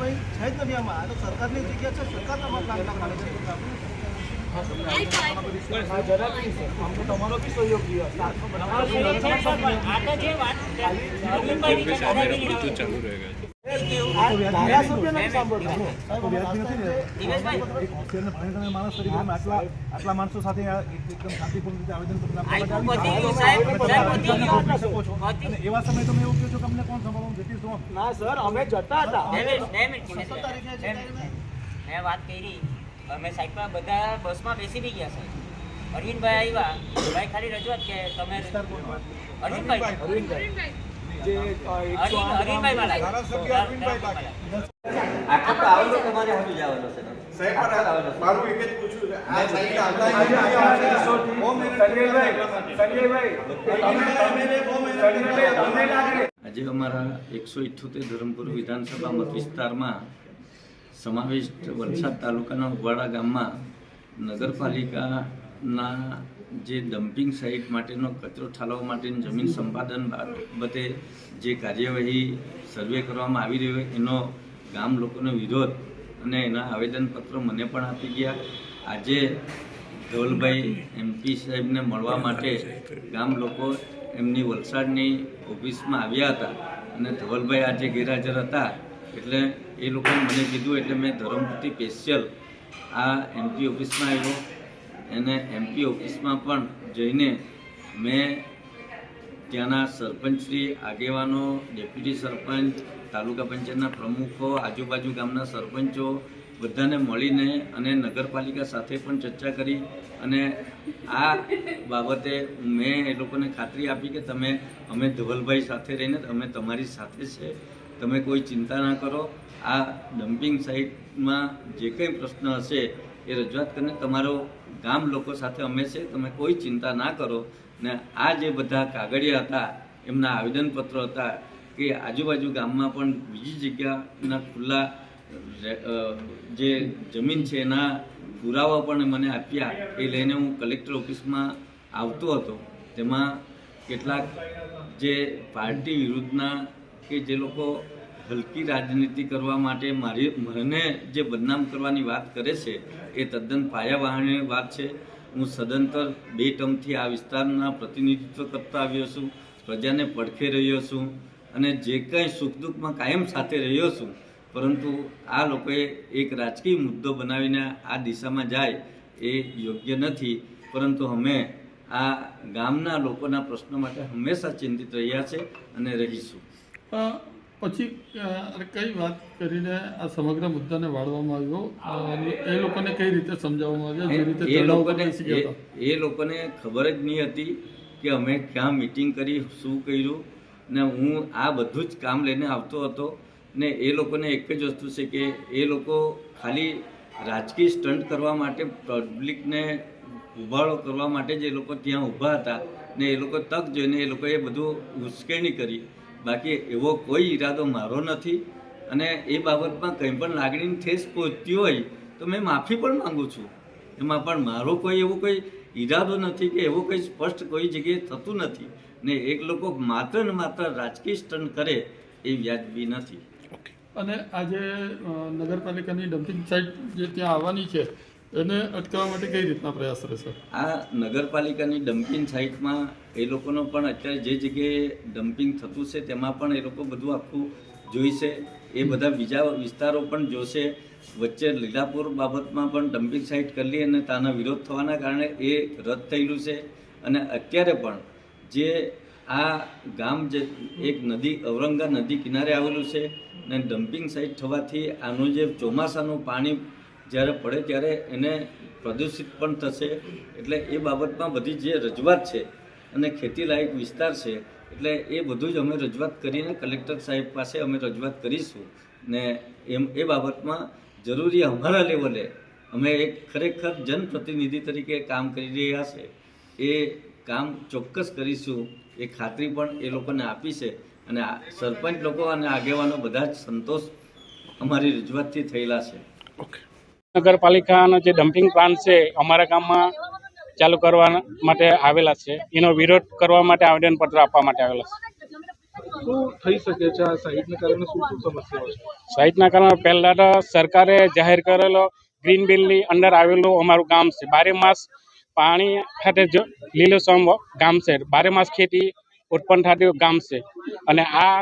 ભાઈ છે જ નથી આમાં. આ તો સરકારની જગ્યા છે સરકાર તમારા પ્લાન પાડે છે. આમ તમારો બી સહયોગ સહયોગ આટલા આટલા માણસો સાથે એકદમ શાંતિપૂર્ણ રીતે એવા સમય તમે એવું કહો છો કે અમને કોણ સંભાળવાનું ના સર અમે જતા હતા. મેં વાત કરી. અમે સાઈડમાં બધા બસમાં બેસી બી ગયા સાહેબ. અરવિંદભાઈ આવ્યા. ભાઈ ખાલી રજૂઆત કે તમે અરવિંદભાઈ. અરવિંદભાઈ. જે આજે અમારા એકસો ઇઠ્યોતેર ધરમપુર વિધાનસભા મત વિસ્તારમાં સમાવિષ્ટ વલસાડ તાલુકાના ઉવાડા ગામમાં નગરપાલિકાના જે ડમ્પિંગ સાઇટ માટેનો કચરો ઠાલવવા માટેની જમીન સંપાદન બાબતે જે કાર્યવાહી સર્વે કરવામાં આવી રહ્યો એનો ગામ લોકોનો વિરોધ અને એના આવેદનપત્રો મને પણ આપી ગયા. આજે ધવલભાઈ એમપી સાહેબને મળવા માટે ગામ લોકો એમની વલસાડની ઓફિસમાં આવ્યા હતા અને ધવલભાઈ આજે ગેરહાજર હતા. એટલે એ લોકોએ મને કીધું, એટલે મેં ધરમપુરથી સ્પેશિયલ આ એમપી ઓફિસમાં આવ્યો. અને એમપી ઓફિસમાં પણ જઈને મેં ત્યાંના સરપંચશ્રી આગેવાનો, ડેપ્યુટી સરપંચ, તાલુકા પંચાયતના પ્રમુખો, આજુબાજુ ગામના સરપંચો બધાને મળીને અને નગરપાલિકા સાથે પણ ચર્ચા કરી અને આ બાબતે મેં એ લોકોને ખાતરી આપી કે તમે, અમે ધવલભાઈ સાથે રહીને અમે તમારી સાથે છે. તમે કોઈ ચિંતા ના કરો. આ ડમ્પિંગ સાઇટમાં જે કંઈ પ્રશ્ન હશે એ રજૂઆત કરીને તમારો ગામ લોકો સાથે અમે છે, તમે કોઈ ચિંતા ના કરો. ને આ જે બધા કાગળિયા હતા, એમના આવેદનપત્રો હતા, કે આજુબાજુ ગામમાં પણ બીજી જગ્યાના ખુલ્લા જે જમીન છે, એના પુરાવા પણ મને આપ્યા. એ લઈને હું કલેક્ટર ઓફિસમાં આવતો હતો. તેમાં કેટલાક જે પાર્ટી વિરુદ્ધના કે જે લોકો હલકી રાજનીતિ કરવા માટે મારી, મને જે બદનામ કરવાની વાત કરે છે, એ તદ્દન પાયાવાહની વાત છે. હું સદંતર બે ટર્મથી આ વિસ્તારના પ્રતિનિધિત્વ કરતા આવ્યો છું, પ્રજાને પડખે રહ્યો છું અને જે કંઈ સુખ દુઃખમાં કાયમ સાથે રહ્યો છું. પરંતુ આ લોકોએ એક રાજકીય મુદ્દો બનાવીને આ દિશામાં જાય એ યોગ્ય નથી. પરંતુ અમે આ ગામના લોકોના પ્રશ્નો માટે હંમેશા ચિંતિત રહ્યા છે અને રહીશું. પછી કઈ વાત કરીને આ સમગ્ર મુદ્દાને વાળવામાં આવ્યો? એ લોકોને કઈ રીતે સમજાવવામાં આવ્યો? જે રીતે એ લોકોને એ- એ લોકોને ખબર જ નહીં હતી કે અમે ક્યાં મિટિંગ કરી શું કર્યું. ને હું આ બધું જ કામ લઈને આવતો હતો. ને એ લોકોને એક જ વસ્તુ છે કે એ લોકો ખાલી રાજકીય સ્ટન્ટ કરવા માટે પબ્લિકને ઉભાળો કરવા માટે જ એ લોકો ત્યાં ઊભા હતા. ને એ લોકો તક જોઈને એ લોકોએ બધું ઉશ્કેરણી કરી. બાકી એવો કોઈ ઈરાદો મારો નથી અને એ બાબતમાં કંઈ પણ લાગણીની ઠેસ પહોંચતી હોય તો મેં માફી પણ માંગુ છું. એમાં પણ મારો કોઈ એવો કોઈ ઈરાદો નથી કે એવો કંઈ સ્પષ્ટ કોઈ જગ્યાએ થતું નથી ને એક લોકો માત્ર ને માત્ર રાજકીય સ્ટન કરે એ વ્યાજબી નથી. અને આજે નગરપાલિકાની ડમ્પિંગ સાઇટ જે ત્યાં આવવાની છે એને અટકાવવા માટે કઈ રીતના પ્રયાસ રહેશે? આ નગરપાલિકાની ડમ્પિંગ સાઇટમાં એ લોકોનો પણ અત્યારે જે જગ્યાએ ડમ્પિંગ થતું છે, તેમાં પણ એ લોકો બધું આખું જોઈશે. એ બધા બીજા વિસ્તારો પણ જોશે. વચ્ચે લીલાપુર બાબતમાં પણ ડમ્પિંગ સાઇટ કરી અને તાના વિરોધ થવાના કારણે એ રદ થયેલું છે. અને અત્યારે પણ જે આ ગામ જે એક નદી, ઔરંગા નદી કિનારે આવેલું છે અને ડમ્પિંગ સાઇટ થવાથી આનું જે ચોમાસાનું પાણી જ્યારે પડે ત્યારે એને પ્રદૂષિત પણ થશે. એટલે એ બાબતમાં બધી જે રજૂઆત છે અને ખેતીલાયક વિસ્તાર છે, એટલે એ બધું જ અમે રજૂઆત કરીને કલેક્ટર સાહેબ પાસે અમે રજૂઆત કરીશું. ને એમ, એ બાબતમાં જરૂરી અમારા લેવલે અમે એક ખરેખર જનપ્રતિનિધિ તરીકે કામ કરી રહ્યા છે. એ કામ ચોક્કસ કરીશું. એ ખાતરી પણ એ લોકોને આપી છે. અને સરપંચ લોકો અને આગેવાનો બધા જ સંતોષ અમારી રજૂઆતથી થયેલા છે. નગરપાલિકાનો જે ડમ્પિંગ પ્લાન્ટ છે અમારા ગામમાં ચાલુ કરવા માટે આવેલા છે. એનો વિરોધ કરવા માટે આવેદનપત્ર આપવા માટે આવેલા છે. સાઇટને કારણે પહેલાં તો સરકારે જાહેર કરેલો ગ્રીન બિલની અંદર આવેલું અમારું ગામ છે. બારે માસ પાણી સાથે લીલોસમ ગામ છે. બારે માસ ખેતી ઉત્પન્ન થતી ગામ છે. અને આ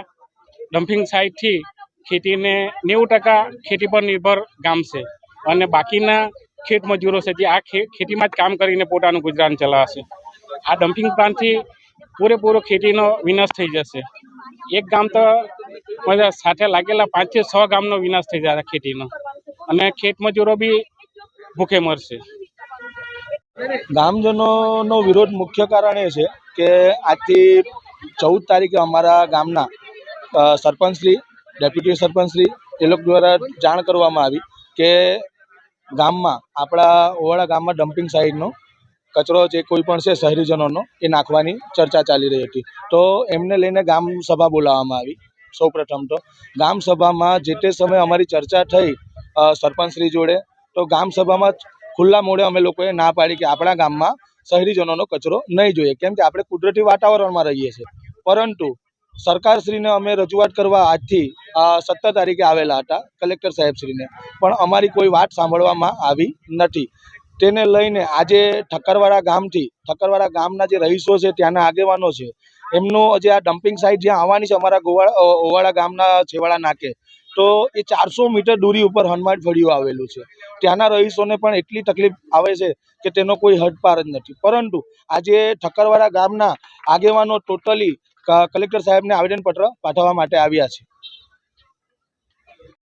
ડમ્પિંગ સાઇટથી ખેતીને નેવું ટકા ખેતી પર નિર્ભર ગામ છે. અને બાકીના ખેત મજૂરો છે જે આ ખેતીમાં જ કામ કરીને પોતાનું ગુજરાન ચલાવશે. આ ડમ્પિંગ પ્લાન્ટથી પૂરેપૂરો ખેતીનો વિનાશ થઈ જશે. એક ગામ તો સાથે લાગેલા પાંચથી છ ગામનો વિનાશ થઈ જાય ખેતીનો. અને ખેત મજૂરો બી ભૂખે મરશે. ગામજનોનો વિરોધ મુખ્ય કારણ એ છે કે આજથી ચૌદ તારીખે અમારા ગામના સરપંચશ્રી, ડેપ્યુટી સરપંચશ્રી, એ લોકો દ્વારા જાણ કરવામાં આવી. કે ગામમાં, આપણા ઓવાળા ગામમાં ડમ્પિંગ સાઇડનો કચરો જે કોઈ પણ છે શહેરીજનોનો, એ નાખવાની ચર્ચા ચાલી રહી હતી. તો એમને લઈને ગામ સભા બોલાવવામાં આવી. સૌપ્રથમ તો ગામ સભામાં જે તે સમયે અમારી ચર્ચા થઈ સરપંચશ્રી જોડે, તો ગામ સભામાં ખુલ્લા મોડે અમે લોકોએ ના પાડી કે આપણા ગામમાં શહેરીજનોનો કચરો નહીં જોઈએ. કેમ કે આપણે કુદરતી વાતાવરણમાં રહીએ છીએ. પરંતુ સરકારશ્રીને અમે રજૂઆત કરવા આજથી સત્તર તારીખે આવેલા હતા, કલેક્ટર સાહેબશ્રીને. પણ અમારી કોઈ વાત સાંભળવામાં આવી નથી. તેને લઈને આજે ઠક્કરવાડા ગામથી, ઠક્કરવાડા ગામના જે રહીશો છે, ત્યાંના આગેવાનો છે, એમનું જે આ ડમ્પિંગ સાઇટ જ્યાં આવવાની છે, અમારા ગોવાળા ઓવાળા ગામના છેવાડા નાકે, તો એ ચારસો મીટર દૂરી ઉપર હનુમાન ફળિયું આવેલું છે. ત્યાંના રહીશોને પણ એટલી તકલીફ આવે છે કે તેનો કોઈ હદપાર જ નથી. પરંતુ આજે ઠક્કરવાડા ગામના આગેવાનો ટોટલી કલેક્ટર સાહેબને આવેદનપત્ર પાઠવવા માટે આવ્યા છે.